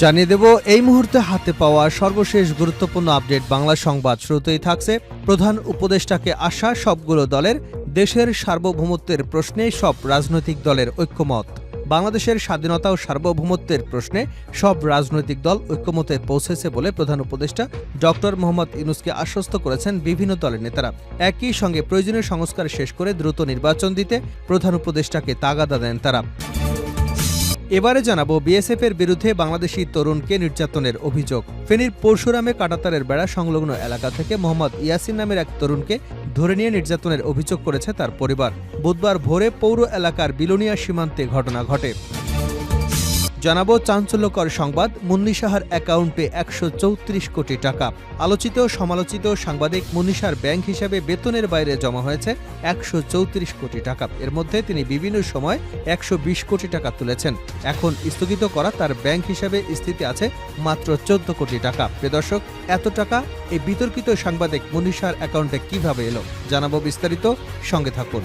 জানিয়ে দেব, এই মুহূর্তে হাতে পাওয়া সর্বশেষ গুরুত্বপূর্ণ আপডেট বাংলা সংবাদ শুরুতেই থাকছে। প্রধান উপদেষ্টাকে আসা সবগুলো দলের, দেশের সার্বভৌমত্বের প্রশ্নে সব রাজনৈতিক দলের ঐক্যমত। বাংলাদেশের স্বাধীনতা ও সার্বভৌমত্বের প্রশ্নে সব রাজনৈতিক দল ঐক্যমতে পৌঁছেছে বলে প্রধান উপদেষ্টা ডক্টর মোহাম্মদ ইউনুসকে আশ্বস্ত করেছেন বিভিন্ন দলের নেতারা। একই সঙ্গে প্রয়োজনীয় সংস্কার শেষ করে দ্রুত নির্বাচন দিতে প্রধান উপদেষ্টাকে তাগাদা দেন তারা। এবারে জানাব বিএসএফ এর বিরুদ্ধে বাংলাদেশি তরুণকে নির্যাতনের অভিযোগ। ফেনীর পরশুরামে কাটাতারের বেড়া সংলগ্ন এলাকা থেকে মোহাম্মদ ইয়াসিন নামের এক তরুণকে ধরে নিয়ে নির্যাতনের অভিযোগ করেছে তার পরিবার। বুধবার ভোরে পৌর এলাকার বিলোনিয়া সীমান্তে ঘটনা ঘটে। জানাব চাঞ্চল্যকর সংবাদ মুন্নি সাহার অ্যাকাউন্টে একশো চৌত্রিশ কোটি টাকা। আলোচিত, সমালোচিত সাংবাদিক মুন্নিশার ব্যাংক হিসাবে বেতনের বাইরে জমা হয়েছে একশো চৌত্রিশ কোটি টাকা। এর মধ্যে তিনি বিভিন্ন সময় একশো বিশ কোটি টাকা তুলেছেন। এখন স্থগিত করা তার ব্যাংক হিসাবে স্থিতি আছে মাত্র চোদ্দ কোটি টাকা। প্রিয়দর্শক এত টাকা এই বিতর্কিত সাংবাদিক মুন্নিশার অ্যাকাউন্টে কীভাবে এলো? জানাব বিস্তারিত, সঙ্গে থাকুন।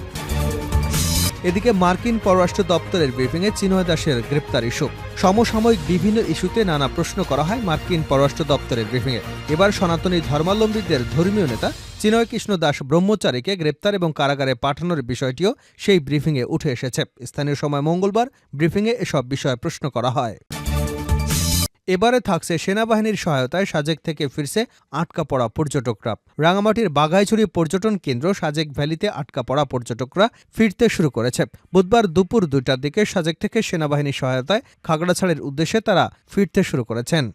এদিকে মার্কিন পররাষ্ট্র দপ্তরের ব্রিফিংয়ে চিনয় দাসের গ্রেপ্তার ইস্যু। সমসাময়িক বিভিন্ন ইস্যুতে নানা প্রশ্ন করা হয় মার্কিন পররাষ্ট্র দপ্তরের ব্রিফিংয়ে। এবার সনাতনী ধর্মাবলম্বীদের ধর্মীয় নেতা চিনয় কৃষ্ণ দাস ব্রহ্মচারীকে গ্রেপ্তার এবং কারাগারে পাঠানোর বিষয়টিও সেই ব্রিফিংয়ে উঠে এসেছে। স্থানীয় সময় মঙ্গলবার ব্রিফিংয়ে এসব বিষয়ে প্রশ্ন করা হয়। এবারে থাকছে সেনাবাহিনীর সহায়তায় সাজেক থেকে ফিরছে আটকা পড়া পর্যটকরা। রাঙামাটির বাঘাইছড়ি পর্যটন কেন্দ্র সাজেক ভ্যালিতে আটকা পড়া পর্যটকরা ফিরতে শুরু করেছে। বুধবার দুপুর দুইটার দিকে সাজেক থেকে সেনাবাহিনীর সহায়তায় খাগড়াছাড়ের উদ্দেশ্যে তারা ফিরতে শুরু করেছেন।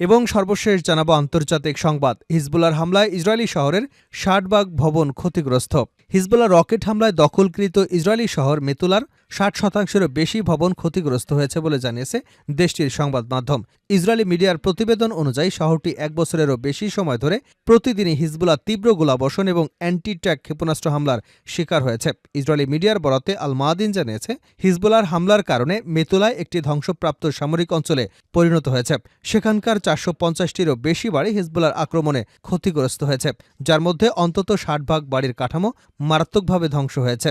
এবং সর্বশেষ জানাব আন্তর্জাতিক সংবাদ। হিজবুলার হামলায় ইসরায়েলি শহরের ষাটবাগ ভবন ক্ষতিগ্রস্ত। হিজবুল্লাহ রকেট হামলায় দখলকৃত ইসরায়েলি শহর মেতুলার ষাট শতাংশেরও বেশি ভবন ক্ষতিগ্রস্ত হয়েছে বলে জানিয়েছে দেশটির সংবাদ মাধ্যম। ইসরায়েলি মিডিয়ার প্রতিবেদন অনুযায়ী শহরটি এক বছরেরও বেশি সময় ধরে প্রতিদিনই হিজবুল্লাহ তীব্র গোলাবর্ষণ এবং অ্যান্টি ট্যাক ক্ষেপণাস্ত্র হামলার শিকার হয়েছে। ইসরায়েলি মিডিয়ার বরাতে আল মাদিন জানিয়েছে হিজবুলার হামলার কারণে মেতুলায় একটি ধ্বংসপ্রাপ্ত সামরিক অঞ্চলে পরিণত হয়েছে। সেখানকার চারশো পঞ্চাশটিরও বেশি বাড়ি হিজবুলার আক্রমণে ক্ষতিগ্রস্ত হয়েছে, যার মধ্যে অন্তত ষাট ভাগ বাড়ির কাঠামো মারাত্মকভাবে ধ্বংস হয়েছে।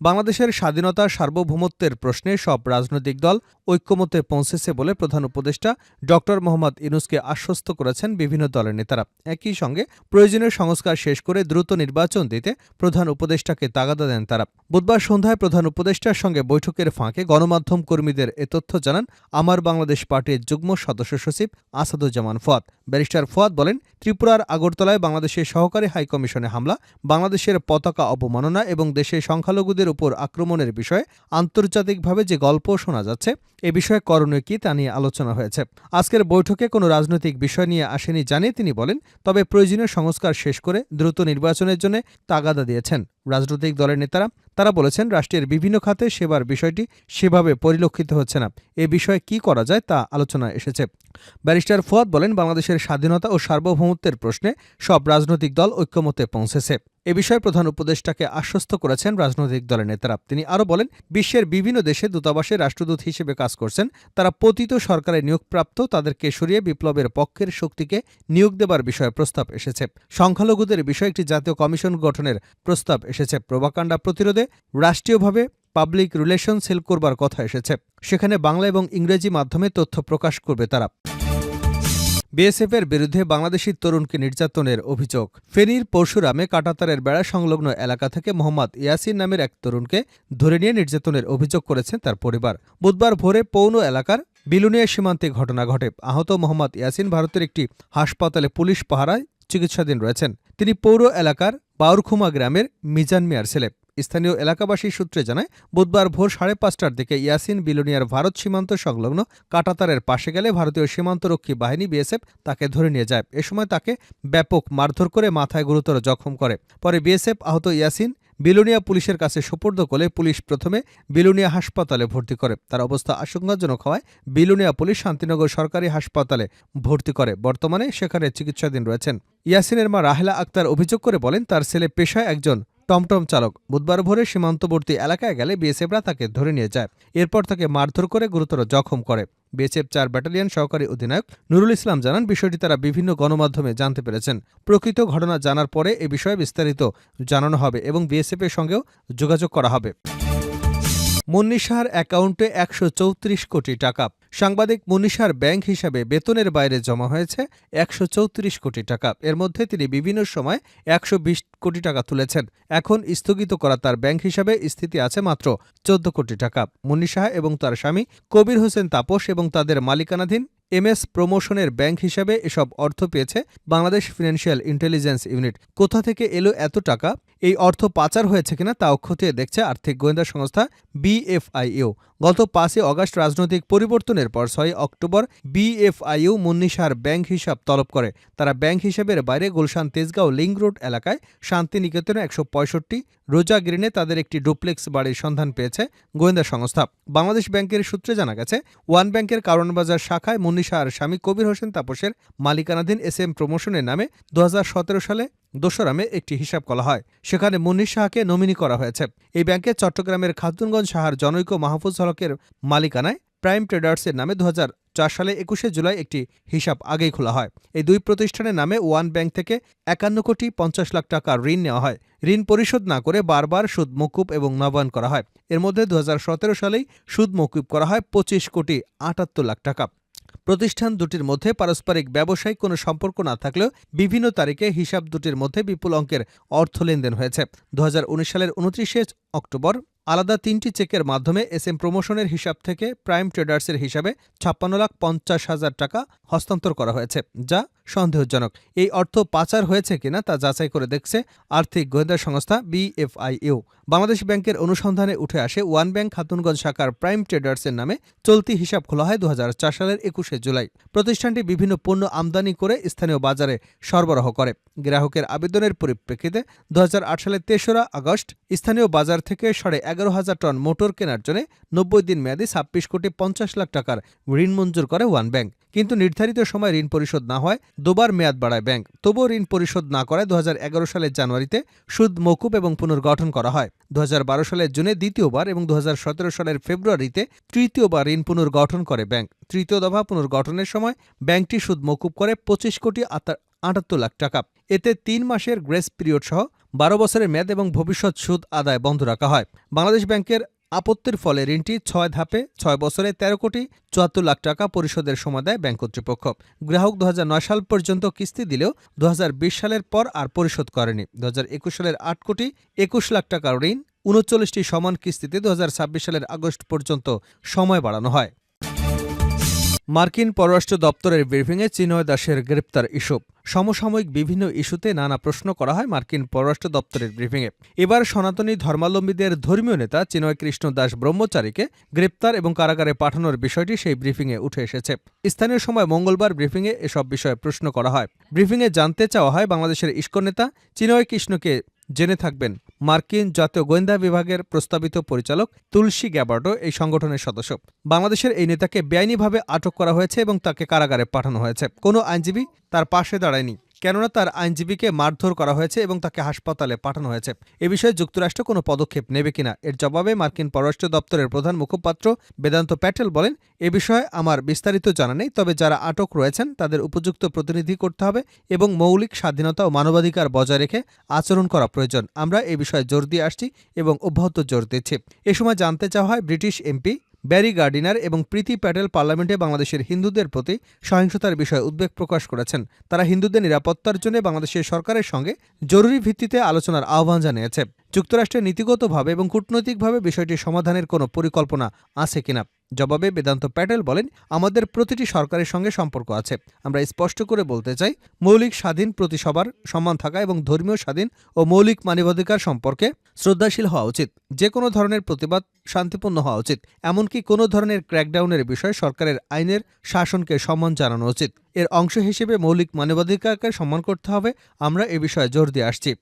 বাংলাদেশের স্বাধীনতা সার্বভৌমত্বের প্রশ্নে সব রাজনৈতিক দল ঐক্যমতে পৌঁছেছে বলে প্রধান উপদেষ্টা ড. মোহাম্মদ ইনুসকে আশ্বস্ত করেছেন বিভিন্ন দলের নেতারা। একই সঙ্গে প্রয়োজনীয় সংস্কার শেষ করে দ্রুত নির্বাচন দিতে প্রধান উপদেষ্টাকে তাগাদা দেন তারা। বুধবার সন্ধ্যায় প্রধান উপদেষ্টার সঙ্গে বৈঠকের ফাঁকে গণমাধ্যম কর্মীদের এ তথ্য জানান আমার বাংলাদেশ পার্টির যুগ্ম সদস্য সচিব আসাদুজ্জামান ফোয়াদ। ব্যারিস্টার ফোয়াদ বলেন, ত্রিপুরার আগরতলায় বাংলাদেশের সহকারী হাইকমিশনে হামলা, বাংলাদেশের পতাকা অবমাননা এবং দেশের সংখ্যালঘুদের উপর আক্রমণের বিষয়ে আন্তর্জাতিকভাবে যে গল্প শোনা যাচ্ছে, এ বিষয়ে করণীয় কি তা নিয়ে আলোচনা হয়েছে। আজকের বৈঠকে কোনো রাজনৈতিক বিষয় নিয়ে আসেনি জানিয়ে তিনি বলেন, তবে প্রয়োজনীয় সংস্কার শেষ করে দ্রুত নির্বাচনের জন্য তাগাদা দিয়েছেন। রাজনৈতিক দলের নেতারা, তারা বলেছেন রাষ্ট্রের বিভিন্ন খাতে সেবার বিষয়টি সেভাবে পরিলক্ষিত হচ্ছে না। এ বিষয়ে কি করা যায় তা আলোচনা এসেছে। ব্যারিস্টার ফুয়াদ বলেন, বাংলাদেশের স্বাধীনতা ও সার্বভৌমত্বের প্রশ্নে সব রাজনৈতিক দল ঐক্যমতে পৌঁছেছে। এ বিষয়ে প্রধান উপদেষ্টাকে আশ্বস্ত করেছেন রাজনৈতিক দলের নেতারা। তিনি আরও বলেন, বিশ্বের বিভিন্ন দেশে দূতাবাসে রাষ্ট্রদূত হিসেবে কাজ করছেন। তারা পতিত সরকারের নিয়োগপ্রাপ্ত, তাদেরকে সরিয়ে বিপ্লবের পক্ষের শক্তিকে নিয়োগ দেবার বিষয়ে প্রস্তাব এসেছে। সংখ্যালঘুদের বিষয়ে একটি জাতীয় কমিশন গঠনের প্রস্তাব এসেছে। প্রভাকাণ্ডা প্রতিরোধে রাষ্ট্রীয়ভাবে পাবলিক রিলেশন সেল করবার কথা এসেছে। সেখানে বাংলা এবং ইংরেজি মাধ্যমে তথ্য প্রকাশ করবে তারা। বিএসএফের বিরুদ্ধে বাংলাদেশি তরুণকে নির্যাতনের অভিযোগ। ফেনীর পরশুরামে কাটাতারের বেড়া সংলগ্ন এলাকা থেকে মোহাম্মদ ইয়াসিন নামের এক তরুণকে ধরে নিয়ে নির্যাতনের অভিযোগ করেছেন তার পরিবার। বুধবার ভোরে পৌন এলাকার বিলুনিয়া সীমান্তে ঘটনা ঘটে। আহত মোহাম্মদ ইয়াসিন ভারতের একটি হাসপাতালে পুলিশ পাহারায় চিকিৎসাধীন রয়েছেন। তিনি পৌর এলাকার বাউরখুমা গ্রামের মিজান মিয়ার ছেলে। স্থানীয় এলাকাবাসী সূত্রে জানায়, বুধবার ভোর সাড়ে পাঁচটার দিকে ইয়াসিন বিলোনিয়ার ভারত সীমান্ত সংলগ্ন কাটাতারের পাশে গেলে ভারতীয় সীমান্তরক্ষী বাহিনী বিএসএফ তাকে ধরে নিয়ে যায়। এ সময় তাকে ব্যাপক মারধর করে মাথায় গুরুতর জখম করে। পরে বিএসএফ আহত ইয়াসিন বিলোনিয়া পুলিশের কাছে সুপর্দ করলে পুলিশ প্রথমে বিলোনিয়া হাসপাতালে ভর্তি করে। তার অবস্থা আশঙ্কাজনক হওয়ায় বিলোনিয়া পুলিশ শান্তিনগর সরকারি হাসপাতালে ভর্তি করে। বর্তমানে সেখানে চিকিৎসাধীন রয়েছেন। ইয়াসিনের মা রাহেলা আক্তার অভিযোগ করে বলেন, তার ছেলে পেশায় একজন টমটম চালক। বুধবার ভোরে সীমান্তবর্তী এলাকায় গেলে বিএসএফরা তাকে ধরে নিয়ে যায়। এরপর তাকে মারধর করে গুরুতর জখম করে। বিএসএফ চার ব্যাটালিয়ন সহকারী অধিনায়ক নুরুল ইসলাম জানান, বিষয়টি তারা বিভিন্ন গণমাধ্যমে জানতে পেরেছেন। প্রকৃত ঘটনা জানার পরে এ বিষয়ে বিস্তারিত জানানো হবে এবং বিএসএফের সঙ্গেও যোগাযোগ করা হবে। মুন্নিশার অ্যাকাউন্টে একশো চৌত্রিশ কোটি টাকা। সাংবাদিক মুন্নিশার ব্যাংক হিসাবে বেতনের বাইরে জমা হয়েছে একশো চৌত্রিশ কোটি টাকা। এর মধ্যে তিনি বিভিন্ন সময় একশো বিশ কোটি টাকা তুলেছেন। এখন স্থগিত করা তার ব্যাংক হিসাবে স্থিতি আছে মাত্র চোদ্দ কোটি টাকা। মুন্নি এবং তার স্বামী কবির হোসেন তাপস এবং তাদের মালিকানাধীন এমএস প্রমোশনের ব্যাংক হিসাবে এসব অর্থ পেয়েছে বাংলাদেশ ফিনান্সিয়াল ইন্টেলিজেন্স ইউনিট। কোথা থেকে এলো এত টাকা? এই অর্থ পাচার হয়েছে কিনা তাও খতিয়ে দেখছে আর্থিক গোয়েন্দা সংস্থা বিএফআইইউ। গত পাঁচই অগাস্ট রাজনৈতিক পরিবর্তনের পর ছয় অক্টোবর বিএফআইইউ মুন্নিশার ব্যাংক হিসাব তলব করে। তারা ব্যাংক হিসাবের বাইরে গুলশান তেজগাঁও লিঙ্ক রোড এলাকায় শান্তিনিকেতনে একশো পঁয়ষট্টি রোজা গ্রিনে তাদের একটি ডুপ্লেক্স বাড়ির সন্ধান পেয়েছে গোয়েন্দা সংস্থা। বাংলাদেশ ব্যাংকের সূত্রে জানা গেছে, ওয়ান ব্যাংকের কারণবাজার শাখায় মুন্নিশা আর স্বামী কবির হোসেন তাপসের মালিকানাধীন এস এম প্রমোশনের নামে দু হাজার সতেরো সালে দোসরামে একটি হিসাব করা হয়। সেখানে মুন্নির শাহকে নমিনি করা হয়েছে। এই ব্যাংকে চট্টগ্রামের খাতুনগঞ্জ শাহার জনৈক মাহফুজ হলকের মালিকানায় প্রাইম ট্রেডার্সের নামে দু হাজার চার সালে একুশে জুলাই একটি হিসাব আগেই খোলা হয়। এই দুই প্রতিষ্ঠানের নামে ওয়ান ব্যাংক থেকে একান্ন কোটি পঞ্চাশ লাখ টাকা ঋণ নেওয়া হয়। ঋণ পরিশোধ না করে বারবার সুদ মকুব এবং নবায়ন করা হয়। এর মধ্যে দু হাজার সতেরো সালেই সুদ মকুব করা হয় পঁচিশ কোটি আটাত্তর লাখ টাকা। প্রতিষ্ঠান দুটির মধ্যে পারস্পরিক ব্যবসায়িক কোনো সম্পর্ক না থাকলেও বিভিন্ন তারিখে হিসাব দুটির মধ্যে বিপুল অঙ্কের অর্থ লেনদেন হয়েছে। দু হাজার উনিশ সালের উনত্রিশে অক্টোবর আলাদা তিনটি চেকের মাধ্যমে এস এম প্রমোশনের হিসাব থেকে প্রাইম ট্রেডার্সের হিসাবে ছাপ্পান্ন লাখ পঞ্চাশ হাজার টাকা হস্তান্তর করা হয়েছে, যা সন্দেহজনক। এই অর্থ পাচার হয়েছে কিনা তা যাচাই করে দেখছে আর্থিক গোয়েন্দা সংস্থা বিএফআইইউ। বাংলাদেশ ব্যাংকের অনুসন্ধানে উঠে আসে, ওয়ান ব্যাংক খাতুনগঞ্জ শাখার প্রাইম ট্রেডার্সের নামে চলতি হিসাব খোলা হয় দু হাজার চার সালের একুশে জুলাই। প্রতিষ্ঠানটি বিভিন্ন পণ্য আমদানি করে স্থানীয় বাজারে সরবরাহ করে। গ্রাহকের আবেদনের পরিপ্রেক্ষিতে দু হাজার আট সালের তেসরা আগস্ট স্থানীয় বাজার থেকে সাড়ে এগারো হাজার টন মোটর কেনার জন্য নব্বই দিন মেয়াদী ছাব্বিশ কোটি পঞ্চাশ লাখ টাকার ঋণ মঞ্জুর করে ওয়ান ব্যাংক। কিন্তু নির্ধারিত সময় ঋণ পরিশোধ না হয়, দুবার মেয়াদ বাড়ায় ব্যাংক। তবুও ঋণ পরিশোধ না করায় দুহাজার এগারো সালের জানুয়ারিতে সুদ, মকুব এবং পুনর্গঠন করা হয়। দুহাজার বারো সালের জুনে দ্বিতীয়বার এবং দু হাজার সতেরো সালের ফেব্রুয়ারিতে তৃতীয়বার ঋণ পুনর্গঠন করে ব্যাংক। তৃতীয় দফা পুনর্গঠনের সময় ব্যাংকটি সুদ, মকুব করে পঁচিশ কোটি আটাত্তর লাখ টাকা। এতে তিন মাসের গ্রেস পিরিয়ড সহ বারো বছরের মেয়াদ এবং ভবিষ্যৎ সুদ আদায় বন্ধ রাখা হয়। বাংলাদেশ ব্যাংকের আপত্তির ফলে ঋণটি ছয় ধাপে ছয় বছরে তেরো কোটি চুয়াত্তর লাখ টাকা পরিশোধের সময় দেয় ব্যাংক কর্তৃপক্ষ। গ্রাহক দু হাজার নয় সাল পর্যন্ত কিস্তি দিলেও দুহাজার বিশ সালের পর আর পরিশোধ করেনি। দুহাজার একুশ সালের আট কোটি একুশ লাখ টাকা ঋণ উনচল্লিশটি সমান কিস্তিতে দুহাজার ছাব্বিশ সালের আগস্ট পর্যন্ত সময় বাড়ানো হয়। মার্কিন পররাষ্ট্র দপ্তরের ব্রিফিংয়ে চিনয় দাসের গ্রেপ্তার ইস্যু। সমসাময়িক বিভিন্ন ইস্যুতে নানা প্রশ্ন করা হয় মার্কিন পররাষ্ট্র দপ্তরের ব্রিফিংয়ে। এবার সনাতনী ধর্মাবলম্বীদের ধর্মীয় নেতা চিনয় কৃষ্ণ দাস ব্রহ্মচারীকে গ্রেপ্তার এবং কারাগারে পাঠানোর বিষয়টি সেই ব্রিফিংয়ে উঠে এসেছে। স্থানীয় সময় মঙ্গলবার ব্রিফিংয়ে এসব বিষয়ে প্রশ্ন করা হয়। ব্রিফিংয়ে জানতে চাওয়া হয় বাংলাদেশের ইস্কন নেতা চিনয় কৃষ্ণকে জেনে থাকবেন, মার্কিন জাতীয় গোয়েন্দা বিভাগের প্রস্তাবিত পরিচালক তুলসী গ্যাবার্ডো এই সংগঠনের সদস্য। বাংলাদেশের এই নেতাকে বেআইনিভাবে আটক করা হয়েছে এবং তাকে কারাগারে পাঠানো হয়েছে। কোনো আইনজীবী তার পাশে দাঁড়ায়নি। কেননা তার আইনজীবীকে মারধর করা হয়েছে এবং তাকে হাসপাতালে পাঠানো হয়েছে। এ বিষয়ে যুক্তরাষ্ট্র কোনো পদক্ষেপ নেবে কিনা? এর জবাবে মার্কিন পররাষ্ট্র দপ্তরের প্রধান মুখপাত্র বেদান্ত প্যাটেল বলেন, এ বিষয়ে আমার বিস্তারিত জানা নেই, তবে যারা আটক রয়েছেন তাদের উপযুক্ত প্রতিনিধি করতে হবে এবং মৌলিক স্বাধীনতা ও মানবাধিকার বজায় রেখে আচরণ করা প্রয়োজন। আমরা এ বিষয়ে জোর দিয়ে আসছি এবং অব্যাহত জোর দিচ্ছি। এ সময় জানতে চাওয়া হয় ব্রিটিশ এমপি ব্যারি গার্ডিনার এবং প্রীতি প্যাটেল পার্লামেন্টে বাংলাদেশের হিন্দুদের প্রতি সহিংসতার বিষয়ে উদ্বেগ প্রকাশ করেছেন। তারা হিন্দুদের নিরাপত্তার জন্য বাংলাদেশের সরকারের সঙ্গে জরুরি ভিত্তিতে আলোচনার আহ্বান জানিয়েছে। যুক্তরাষ্ট্রের নীতিগতভাবে এবং কূটনৈতিকভাবে বিষয়টি সমাধানের কোনো পরিকল্পনা আছে কিনা? জবাবে বেদান্ত প্যাটেল বলেন, আমাদের প্রতিটি সরকারের সঙ্গে সম্পর্ক আছে। আমরা স্পষ্ট করে বলতে চাই, মৌলিক স্বাধীন প্রতি সবার সম্মান থাকা এবং ধর্মীয় স্বাধীন ও মৌলিক মানবাধিকার সম্পর্কে শ্রদ্ধাশীল হওয়া উচিত। যে কোনো ধরনের প্রতিবাদ শান্তিপূর্ণ হওয়া উচিত। এমনকি কোনো ধরনের ক্র্যাকডাউনের বিষয়ে সরকারের আইনের শাসনকে সম্মান জানানো উচিত। এর অংশ হিসেবে মৌলিক মানবাধিকারকে সম্মান করতে হবে। আমরা এ বিষয়ে জোর দিয়ে আসছি।